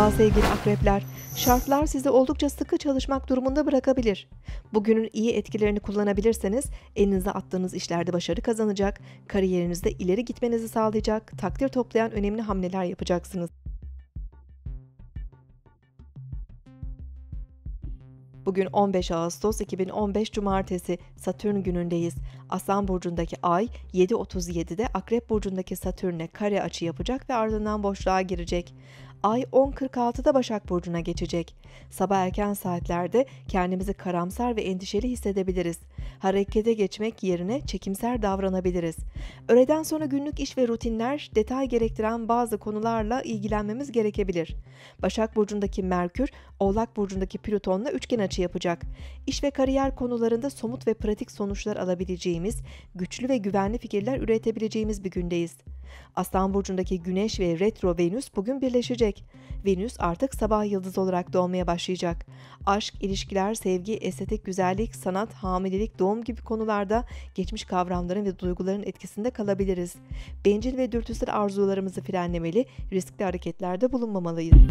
Merhaba sevgili akrepler. Şartlar sizi oldukça sıkı çalışmak durumunda bırakabilir. Bugünün iyi etkilerini kullanabilirseniz elinize attığınız işlerde başarı kazanacak, kariyerinizde ileri gitmenizi sağlayacak, takdir toplayan önemli hamleler yapacaksınız. Bugün 15 Ağustos 2015 Cumartesi Satürn günündeyiz. Aslan burcundaki Ay 7.37'de Akrep burcundaki Satürn'e kare açı yapacak ve ardından boşluğa girecek. Ay 10.46'da Başak Burcu'na geçecek. Sabah erken saatlerde kendimizi karamsar ve endişeli hissedebiliriz. Harekete geçmek yerine çekimser davranabiliriz. Öğleden sonra günlük iş ve rutinler detay gerektiren bazı konularla ilgilenmemiz gerekebilir. Başak Burcu'ndaki Merkür, Oğlak Burcu'ndaki Plüton'la üçgen açı yapacak. İş ve kariyer konularında somut ve pratik sonuçlar alabileceğimiz, güçlü ve güvenli fikirler üretebileceğimiz bir gündeyiz. Aslan burcundaki Güneş ve retro Venüs bugün birleşecek. Venüs artık sabah yıldız olarak doğmaya başlayacak. Aşk, ilişkiler, sevgi, estetik, güzellik, sanat, hamilelik, doğum gibi konularda geçmiş kavramların ve duyguların etkisinde kalabiliriz. Bencil ve dürtüsel arzularımızı frenlemeli, riskli hareketlerde bulunmamalıyız.